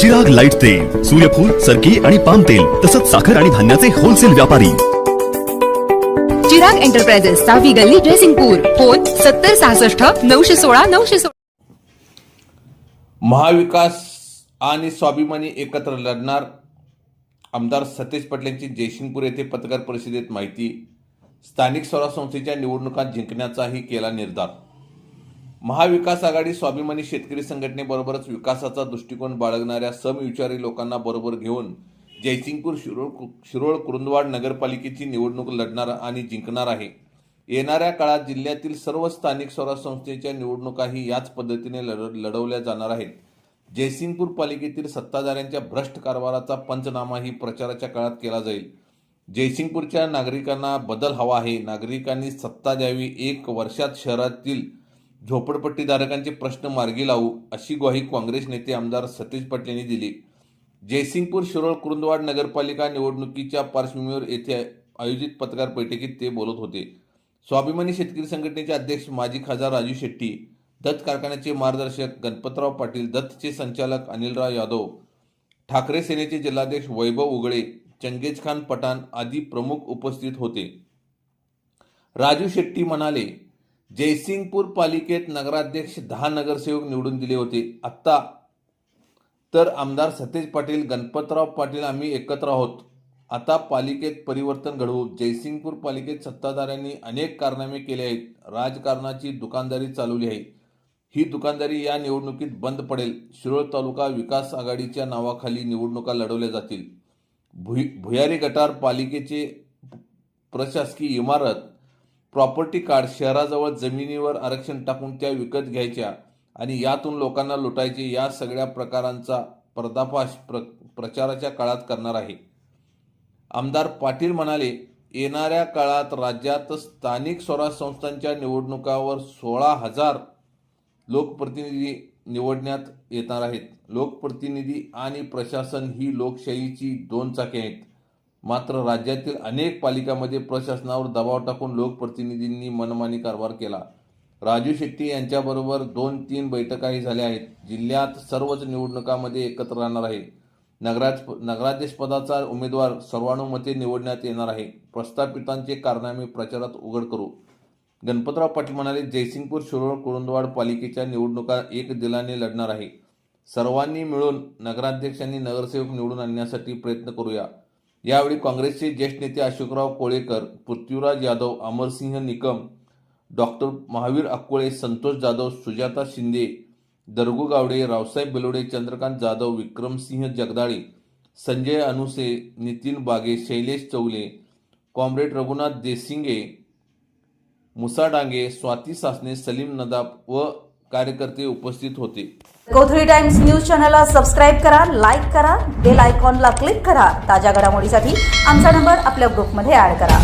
Chirag light तेल सूर्यफूल सरकी आणि पाम तेल तसंच साखर आणि धान्याचे होलसेल व्यापारी. चिराग एंटरप्राइजेस सहावी गल्ली ड्रेसिंगपूर फोन सत्तर सहासष्ट नऊशे सोळा नऊशे सोळा. महाविकास आणि स्वाभिमानी एकत्र लढणार आमदार सतेज पटलेंची जयसिंगपूर येथे पत्रकार परिषदेत माहिती. स्थानिक स्वराज्य संस्थेच्या निवडणुकात जिंकण्याचाही केला निर्धार. महाविकास आघाडी स्वाभिमानी शेतकरी संघटनेबरोबरच विकासाचा दृष्टिकोन बाळगणाऱ्या समविचारी लोकांना बरोबर घेऊन जयसिंगपूर शिरोळ शिरोळ कुरुंदवाड नगरपालिकेची निवडणूक लढणार आणि जिंकणार आहे. येणाऱ्या काळात जिल्ह्यातील सर्व स्थानिक स्वराज्य संस्थेच्या निवडणुकाही याच पद्धतीने लढ लढवल्या जाणार आहेत. जयसिंगपूर पालिकेतील सत्ताधाऱ्यांच्या भ्रष्ट कारभाराचा पंचनामाही प्रचाराच्या काळात केला जाईल. जयसिंगपूरच्या नागरिकांना बदल हवा आहे. नागरिकांनी सत्ता द्यावी. एक वर्षात शहरातील झोपडपट्टीधारकांचे प्रश्न मार्गी लावू अशी ग्वाही काँग्रेस नेते आमदार सतीश पटेल यांनी दिली. जयसिंगपूर शिरोळ कुरुंदवाड नगरपालिका निवडणुकीच्या पार्श्वभूमीवर येथे आयोजित पत्रकार बैठकीत ते बोलत होते. स्वाभिमानी शेतकरी संघटनेचे अध्यक्ष माजी खासदार राजू शेट्टी दत्त कारखान्याचे मार्गदर्शक गणपतराव पाटील दत्तचे संचालक अनिलराव यादव ठाकरे सेनेचे जिल्हाध्यक्ष वैभव उगळे चंगेज खान पठाण आदी प्रमुख उपस्थित होते. राजू शेट्टी म्हणाले जयसिंगपूर पालिकेत नगराध्यक्ष दहा नगरसेवक निवडून दिले होते. आत्ता तर आमदार सतेज पाटील गणपतराव पाटील आम्ही एकत्र आहोत. आता पालिकेत परिवर्तन घडवू. जयसिंगपूर पालिकेत सत्ताधाऱ्यांनी अनेक कारनामे केले आहेत. राजकारणाची दुकानदारी चालवली आहे. ही दुकानदारी या निवडणुकीत बंद पडेल. शिरोळ तालुका विकास आघाडीच्या नावाखाली निवडणुका लढवल्या जातील. भुई भुयारी गटार पालिकेचे प्रशासकीय इमारत प्रॉपर्टी कार्ड शहराजवळ जमिनीवर आरक्षण टाकून त्या विकत घ्यायच्या आणि यातून लोकांना लुटायचे या सगळ्या प्रकारांचा पर्दाफाश प्र प्रचाराच्या काळात करणार आहे. आमदार पाटील म्हणाले येणाऱ्या काळात राज्यात स्थानिक स्वराज्य संस्थांच्या निवडणुकावर सोळा हजार लोकप्रतिनिधी निवडण्यात येणार आहेत. लोकप्रतिनिधी आणि प्रशासन ही लोकशाहीची दोन चाके आहेत. मात्र राज्यातील अनेक पालिकांमध्ये प्रशासनावर दबाव टाकून लोकप्रतिनिधींनी मनमानी कारभार केला. राजू शेट्टी यांच्याबरोबर दोन तीन बैठकाही झाल्या आहेत. जिल्ह्यात सर्वच निवडणुकामध्ये एकत्र राहणार आहे. नगराज नगराध्यक्षपदाचा उमेदवार सर्वानुमते निवडण्यात येणार आहे. प्रस्थापितांचे कारनामे प्रचारात उघड करू. गणपतराव पाटील म्हणाले जयसिंगपूर शिरोळ कुरुंदवाड पालिकेच्या निवडणुका एक दिलाने लढणार आहे. सर्वांनी मिळून नगराध्यक्षांनी नगरसेवक निवडून आणण्यासाठी प्रयत्न करूया. यावेळी काँग्रेसचे ज्येष्ठ नेते अशोकराव कोळेकर पृथ्वीराज यादव अमरसिंह निकम डॉक्टर महावीर अक्कोळे संतोष जाधव सुजाता शिंदे दरगू गावडे रावसाहेब बेलोडे चंद्रकांत जाधव विक्रमसिंह जगदाळे संजय अनुसे नितीन बागे शैलेश चौले कॉम्रेड रघुनाथ देसिंगे मुसा डांगे स्वाती सासने सलीम नदाब व कार्यकर्ते उपस्थित होते. कोथळी टाइम्स न्यूज चॅनलला सबस्क्राईब करा लाईक करा बेल आयकॉनला क्लिक करा. ताज्या घडामोडीसाठी आमचा नंबर आपल्या ग्रुपमध्ये ऍड करा.